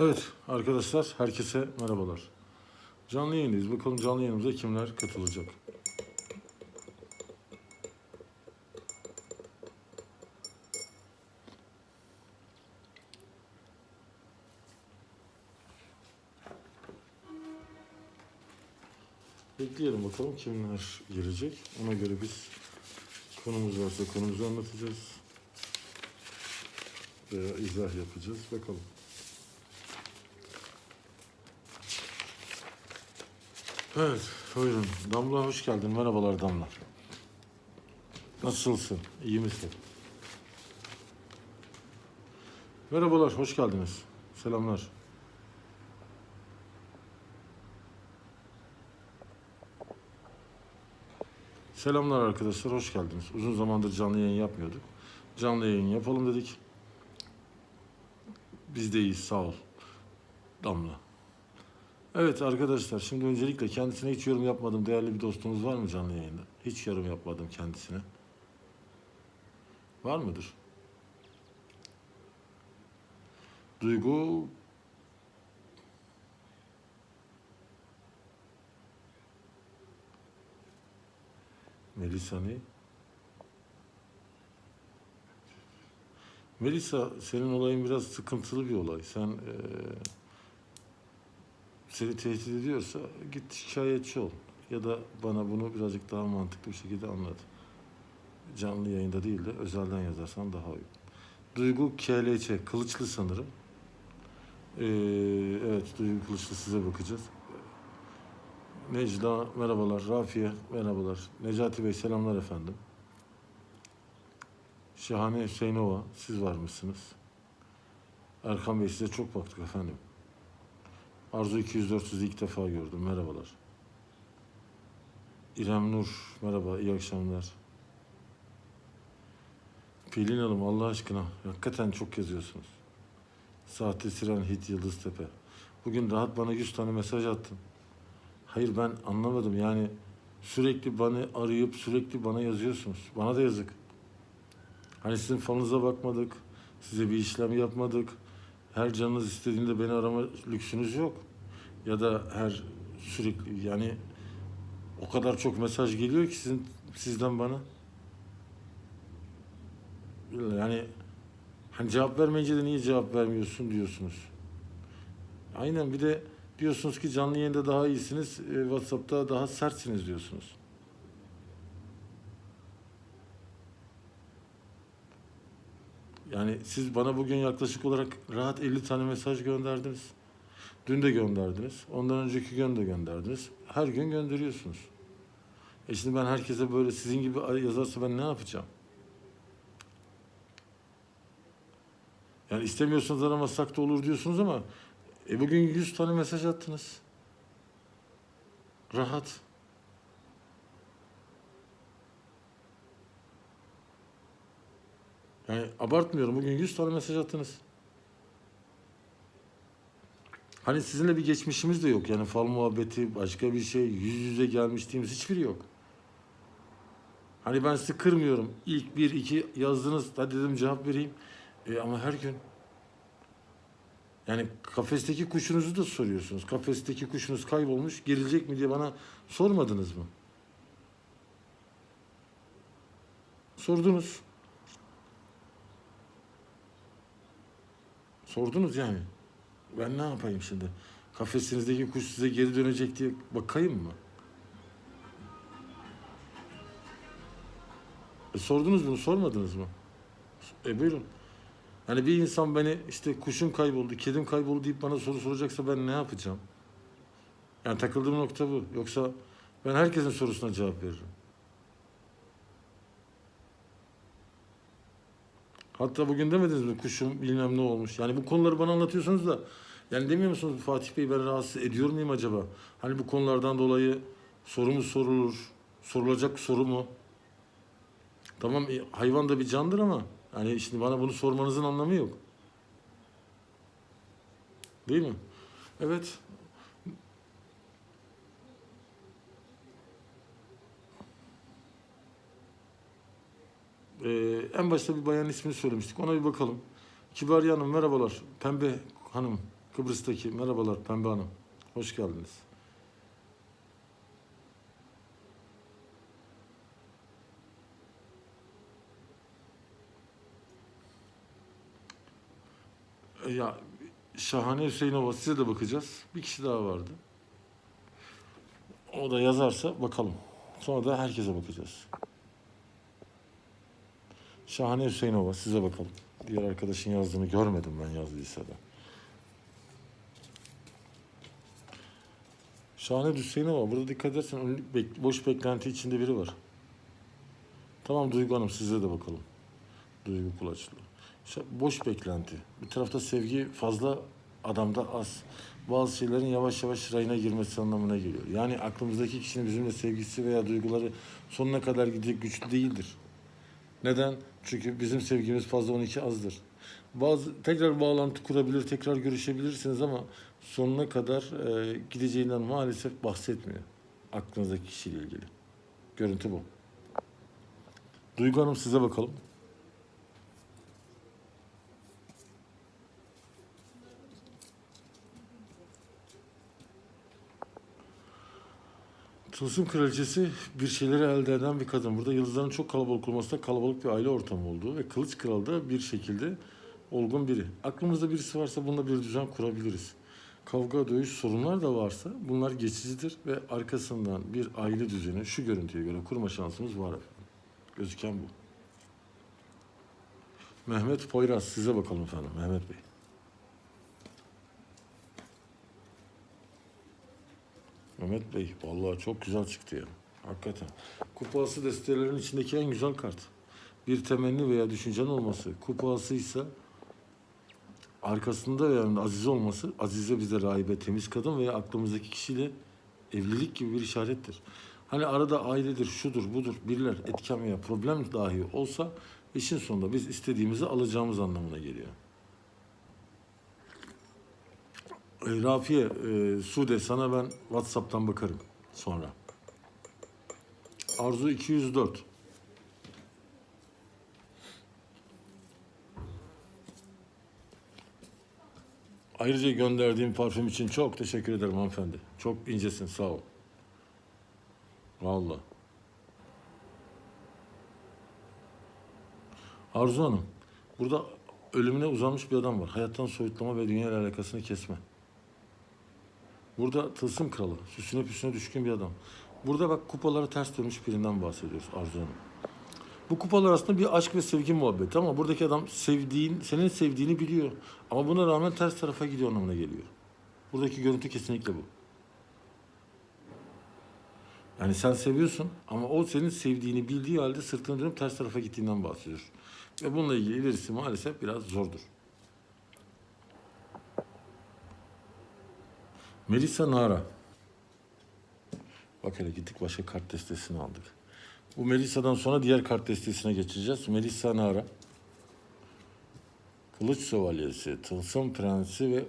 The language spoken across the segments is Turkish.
Evet arkadaşlar herkese merhabalar. Canlı yayındayız. Bakalım canlı yayınımıza kimler katılacak. Bekleyelim bakalım kimler gelecek. Ona göre biz konumuz varsa konumuzu anlatacağız. Veya izah yapacağız. Bakalım. Evet, buyurun. Damla hoş geldin. Merhabalar Damla. Nasılsın? İyi misin? Merhabalar, hoş geldiniz. Selamlar. Selamlar arkadaşlar, hoş geldiniz. Uzun zamandır canlı yayın yapmıyorduk. Canlı yayın yapalım dedik. Biz de iyiyiz, sağ ol. Damla. Evet arkadaşlar şimdi öncelikle kendisine hiç yorum yapmadım. Değerli bir dostumuz var mı canlı yayında? Hiç yorum yapmadım kendisine. Var mıdır? Duygu Melisa ne? Melisa senin olayın biraz sıkıntılı bir olay. Sen eee seni tehdit ediyorsa git şikayetçi ol. Ya da bana bunu birazcık daha mantıklı bir şekilde anlat. Canlı yayında değil de özelden yazarsan daha iyi. Duygu KLC, Kılıçlı sanırım. Ee, evet, Duygu Kılıçlı size bakacağız. Necla, merhabalar. Rafiye, merhabalar. Necati Bey, selamlar efendim. Şahane Hüseyinova, siz var mısınız? Erkan Bey size çok baktık efendim. Arzu 200-400'ü ilk defa gördüm. Merhabalar. İrem Nur, merhaba, iyi akşamlar. Pelin Hanım, Allah aşkına, hakikaten çok yazıyorsunuz. Sahte Siren Hit Yıldız Tepe. Bugün rahat bana 100 tane mesaj attın. Hayır ben anlamadım yani sürekli bana arayıp sürekli bana yazıyorsunuz. Bana da yazık. Hani sizin falınıza bakmadık, size bir işlem yapmadık. Her canınız istediğinde beni arama lüksünüz yok. Ya da her sürekli yani o kadar çok mesaj geliyor ki sizin sizden bana. Yani hani cevap vermeyince de niye cevap vermiyorsun diyorsunuz. Aynen bir de diyorsunuz ki canlı yayında daha iyisiniz, e, WhatsApp'ta daha sertsiniz diyorsunuz. Yani siz bana bugün yaklaşık olarak rahat 50 tane mesaj gönderdiniz. Dün de gönderdiniz. Ondan önceki gün de gönderdiniz. Her gün gönderiyorsunuz. E şimdi ben herkese böyle sizin gibi yazarsa ben ne yapacağım? Yani istemiyorsanız aramazsak da olur diyorsunuz ama e bugün 100 tane mesaj attınız. Rahat. Yani abartmıyorum. Bugün 100 tane mesaj attınız. Hani sizinle bir geçmişimiz de yok. Yani fal muhabbeti, başka bir şey, yüz yüze gelmişliğimiz hiçbiri yok. Hani ben sizi kırmıyorum. İlk bir, iki yazdınız. Hadi dedim cevap vereyim. E, ama her gün. Yani kafesteki kuşunuzu da soruyorsunuz. Kafesteki kuşunuz kaybolmuş, girilecek mi diye bana sormadınız mı? Sordunuz. Sordunuz yani. Ben ne yapayım şimdi? Kafesinizdeki kuş size geri dönecek diye bakayım mı? E sordunuz bunu, sormadınız mı? E buyurun. Yani bir insan beni işte kuşum kayboldu, kedim kayboldu deyip bana soru soracaksa ben ne yapacağım? Yani takıldığım nokta bu. Yoksa ben herkesin sorusuna cevap veririm. Hatta bugün demediniz mi kuşum bilmem ne olmuş. Yani bu konuları bana anlatıyorsunuz da yani demiyor musunuz Fatih Bey ben rahatsız ediyor muyum acaba? Hani bu konulardan dolayı soru mu sorulur? Sorulacak soru mu? Tamam e, hayvan da bir candır ama yani şimdi bana bunu sormanızın anlamı yok. Değil mi? Evet. Ee, en başta bir bayan ismini söylemiştik. Ona bir bakalım. Kibariye Hanım merhabalar. Pembe Hanım Kıbrıs'taki merhabalar Pembe Hanım. Hoş geldiniz. E, Ya Şahane Hüseyinova size de bakacağız. Bir kişi daha vardı. O da yazarsa bakalım. Sonra da herkese bakacağız. Şahane Hüseyinova size bakalım. Diğer arkadaşın yazdığını görmedim ben yazdıysa da. Şahane Hüseyinova burada dikkat edersen boş beklenti içinde biri var. Tamam Duygu Hanım size de bakalım. Duygu Kulaçlı. Boş beklenti. Bir tarafta sevgi fazla, adamda az. Bazı şeylerin yavaş yavaş rayına girmesi anlamına geliyor. Yani aklımızdaki kişinin bizimle sevgisi veya duyguları sonuna kadar gidecek güçlü değildir. Neden? Çünkü bizim sevgimiz fazla 12 azdır. Bazı tekrar bağlantı kurabilir, tekrar görüşebilirsiniz ama sonuna kadar e, gideceğinden maalesef bahsetmiyor. Aklınızdaki kişiyle ilgili. Görüntü bu. Duygu Hanım size bakalım. Tılsım Kraliçesi bir şeyleri elde eden bir kadın. Burada yıldızların çok kalabalık olması da kalabalık bir aile ortamı olduğu ve Kılıç Kral da bir şekilde olgun biri. Aklımızda birisi varsa bunda bir düzen kurabiliriz. Kavga, dövüş, sorunlar da varsa bunlar geçicidir ve arkasından bir aile düzeni şu görüntüye göre kurma şansımız var efendim. Gözüken bu. Mehmet Poyraz size bakalım efendim Mehmet Bey. Mehmet Bey vallahi çok güzel çıktı ya. Hakikaten. Kupası destelerin içindeki en güzel kart. Bir temenni veya düşüncen olması. Kupası ise arkasında yani Azize olması. Azize bize rahibe temiz kadın veya aklımızdaki kişiyle evlilik gibi bir işarettir. Hani arada ailedir, şudur, budur, birler, etken veya problem dahi olsa işin sonunda biz istediğimizi alacağımız anlamına geliyor. E, Rafiye, e, Sude sana ben WhatsApp'tan bakarım sonra. Arzu 204. Ayrıca gönderdiğim parfüm için çok teşekkür ederim hanımefendi. Çok incesin sağ ol. Vallahi. Arzu Hanım, burada ölümüne uzanmış bir adam var. Hayattan soyutlama ve dünya alakasını kesme. Burada tılsım kralı, süsüne püsüne düşkün bir adam. Burada bak kupaları ters dönmüş birinden bahsediyoruz Arzu Hanım. Bu kupalar aslında bir aşk ve sevgi muhabbeti ama buradaki adam sevdiğin, senin sevdiğini biliyor. Ama buna rağmen ters tarafa gidiyor anlamına geliyor. Buradaki görüntü kesinlikle bu. Yani sen seviyorsun ama o senin sevdiğini bildiği halde sırtını dönüp ters tarafa gittiğinden bahsediyor. Ve bununla ilgili ilerisi maalesef biraz zordur. Melisa Nara. Bak hele gittik başka kart destesini aldık. Bu Melisa'dan sonra diğer kart destesine geçeceğiz. Melisa Nara. Kılıç Şövalyesi, Tılsım Prensi ve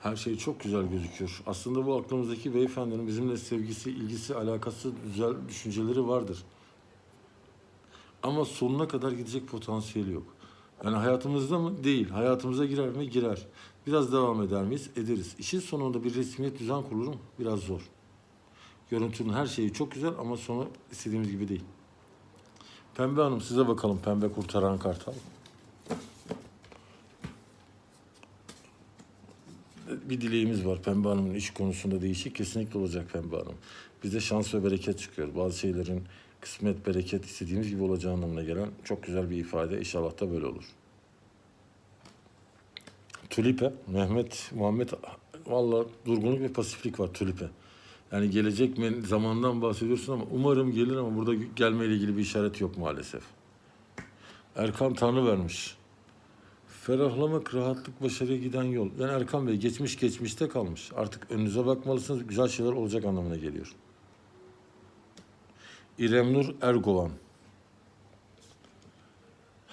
her şey çok güzel gözüküyor. Aslında bu aklımızdaki beyefendinin bizimle sevgisi, ilgisi, alakası, güzel düşünceleri vardır. Ama sonuna kadar gidecek potansiyeli yok. Yani hayatımızda mı? Değil. Hayatımıza girer mi? Girer. Biraz devam eder miyiz? Ederiz. İşin sonunda bir resmiyet düzen kurulur mu? Biraz zor. Görüntünün her şeyi çok güzel ama sonu istediğimiz gibi değil. Pembe Hanım size bakalım. Pembe kurtaran kartal. Bir dileğimiz var. Pembe Hanım'ın iş konusunda değişik kesinlikle olacak Pembe Hanım. Bize şans ve bereket çıkıyor. Bazı şeylerin kısmet, bereket istediğimiz gibi olacağı anlamına gelen çok güzel bir ifade. İnşallah da böyle olur. Tulipe, Mehmet, Muhammed, valla durgunluk ve pasiflik var Tulipe. Yani gelecek zamandan bahsediyorsun ama umarım gelir ama burada gelmeyle ilgili bir işaret yok maalesef. Erkan Tanrı vermiş. Ferahlamak, rahatlık, başarıya giden yol. Yani Erkan Bey geçmiş geçmişte kalmış. Artık önünüze bakmalısınız. Güzel şeyler olacak anlamına geliyor. İrem Nur Ergovan.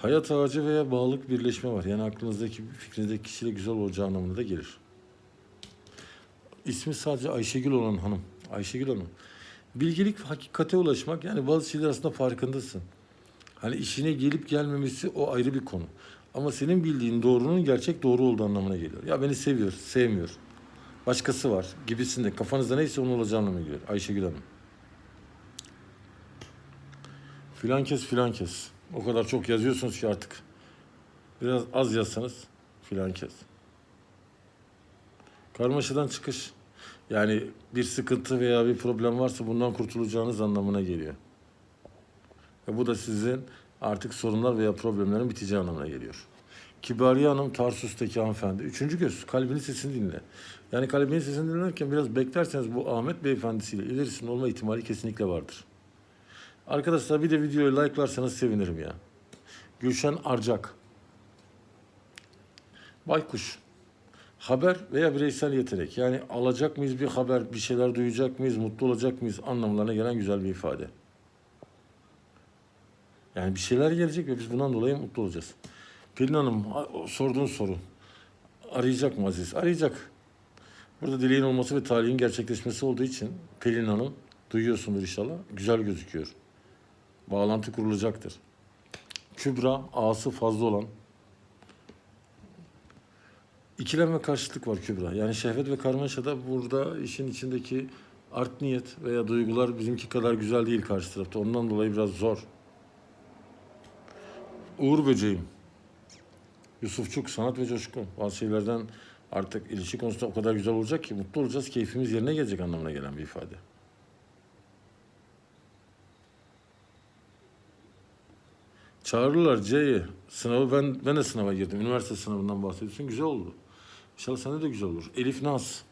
Hayat ağacı veya bağlılık birleşme var. Yani aklınızdaki, fikrinizdeki kişiyle güzel olacağı anlamına da gelir. İsmi sadece Ayşegül olan hanım. Ayşegül Hanım. Bilgelik hakikate ulaşmak yani bazı şeyler aslında farkındasın. Hani işine gelip gelmemesi o ayrı bir konu. Ama senin bildiğin doğrunun gerçek doğru olduğu anlamına geliyor. Ya beni seviyor, sevmiyor. Başkası var gibisinde. Kafanızda neyse onun olacağı anlamına geliyor. Ayşegül Hanım. Filan kes filan kes. O kadar çok yazıyorsunuz ki artık. Biraz az yazsanız filan kes. Karmaşadan çıkış. Yani bir sıkıntı veya bir problem varsa bundan kurtulacağınız anlamına geliyor. Ve bu da sizin artık sorunlar veya problemlerin biteceği anlamına geliyor. Kibariye Hanım Tarsus'taki hanımefendi. Üçüncü göz. Kalbinin sesini dinle. Yani kalbinin sesini dinlerken biraz beklerseniz bu Ahmet Beyefendisiyle ilerisinin olma ihtimali kesinlikle vardır. Arkadaşlar bir de videoyu like'larsanız sevinirim ya. Gülşen Arcak. Baykuş. Haber veya bireysel yetenek. Yani alacak mıyız bir haber, bir şeyler duyacak mıyız, mutlu olacak mıyız anlamlarına gelen güzel bir ifade. Yani bir şeyler gelecek ve biz bundan dolayı mutlu olacağız. Pelin Hanım sorduğun soru. Arayacak mı Aziz? Arayacak. Burada dileğin olması ve talihin gerçekleşmesi olduğu için Pelin Hanım duyuyorsundur inşallah. Güzel gözüküyor. Bağlantı kurulacaktır. Kübra ağası fazla olan İkilem ve karşıtlık var Kübra. Yani şehvet ve karmaşada burada işin içindeki art niyet veya duygular bizimki kadar güzel değil karşı tarafta. Ondan dolayı biraz zor. Uğur böceğim. Yusufçuk, sanat ve coşku. Bazı şeylerden artık ilişki konusunda o kadar güzel olacak ki mutlu olacağız, keyfimiz yerine gelecek anlamına gelen bir ifade. Çağırırlar C'yi. Sınavı ben ben de sınava girdim. Üniversite sınavından bahsediyorsun. Güzel oldu. İnşallah sende de güzel olur. Elif Naz.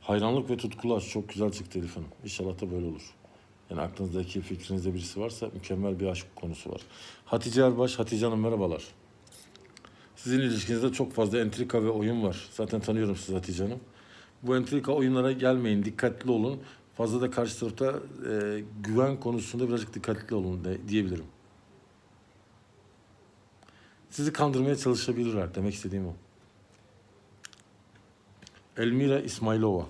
Hayranlık ve tutkular çok güzel çıktı Elif Hanım. İnşallah da böyle olur. Yani aklınızdaki fikrinizde birisi varsa mükemmel bir aşk konusu var. Hatice Erbaş, Hatice Hanım merhabalar. Sizin ilişkinizde çok fazla entrika ve oyun var. Zaten tanıyorum sizi Hatice Hanım. Bu entrika oyunlara gelmeyin, dikkatli olun. Fazla da karşı tarafta e, güven konusunda birazcık dikkatli olun de, diyebilirim. Sizi kandırmaya çalışabilirler demek istediğim o. Elmira İsmailova.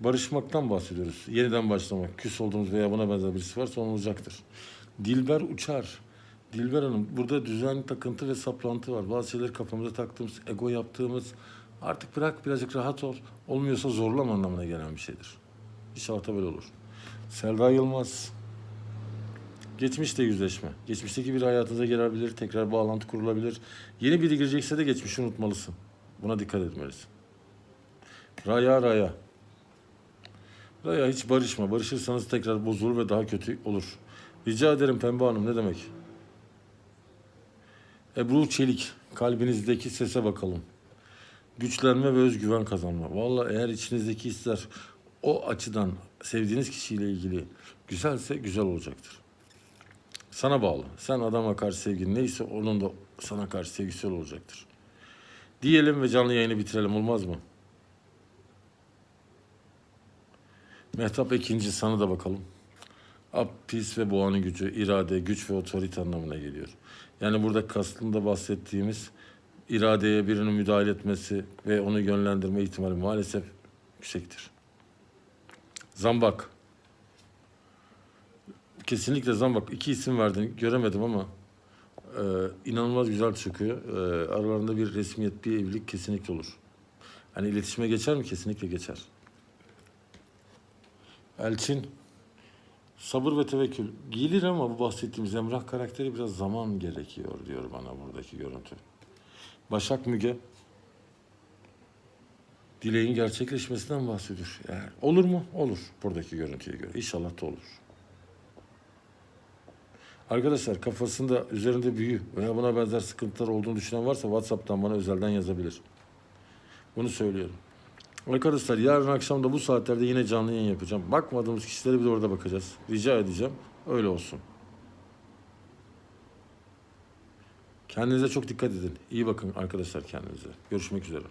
Barışmaktan bahsediyoruz. Yeniden başlamak. Küs olduğumuz veya buna benzer birisi varsa onun olacaktır. Dilber Uçar. Dilber Hanım burada düzen, takıntı ve saplantı var. Bazı şeyleri kafamıza taktığımız, ego yaptığımız artık bırak birazcık rahat ol. Olmuyorsa zorlama anlamına gelen bir şeydir. İnşallah da böyle olur. Selda Yılmaz. Geçmişle yüzleşme. Geçmişteki bir hayatınıza gelebilir, tekrar bağlantı kurulabilir. Yeni biri girecekse de geçmişi unutmalısın. Buna dikkat etmelisin. Raya Raya. Raya hiç barışma. Barışırsanız tekrar bozulur ve daha kötü olur. Rica ederim Pembe Hanım ne demek? Ebru Çelik. Kalbinizdeki sese bakalım. Güçlenme ve özgüven kazanma. Vallahi eğer içinizdeki hisler o açıdan sevdiğiniz kişiyle ilgili güzelse güzel olacaktır. Sana bağlı. Sen adama karşı sevgin neyse onun da sana karşı sevgisi olacaktır. Diyelim ve canlı yayını bitirelim olmaz mı? Mehtap ikinci sana da bakalım. Apis ve boğanın gücü, irade, güç ve otorite anlamına geliyor. Yani burada kastında bahsettiğimiz iradeye birinin müdahale etmesi ve onu yönlendirme ihtimali maalesef yüksektir. Zambak. Kesinlikle Zambak. İki isim verdin. Göremedim ama e, inanılmaz güzel çıkıyor. E, aralarında bir resmiyet, bir evlilik kesinlikle olur. Hani iletişime geçer mi? Kesinlikle geçer. Elçin. Sabır ve tevekkül. Gelir ama bu bahsettiğimiz Emrah karakteri biraz zaman gerekiyor diyor bana buradaki görüntü. Başak Müge. Dileğin gerçekleşmesinden bahsediyor. Yani olur mu? Olur buradaki görüntüye göre. İnşallah da olur. Arkadaşlar kafasında üzerinde büyü veya buna benzer sıkıntılar olduğunu düşünen varsa WhatsApp'tan bana özelden yazabilir. Bunu söylüyorum. Arkadaşlar yarın akşam da bu saatlerde yine canlı yayın yapacağım. Bakmadığımız kişilere bir de orada bakacağız. Rica edeceğim. Öyle olsun. Kendinize çok dikkat edin. İyi bakın arkadaşlar kendinize. Görüşmek üzere.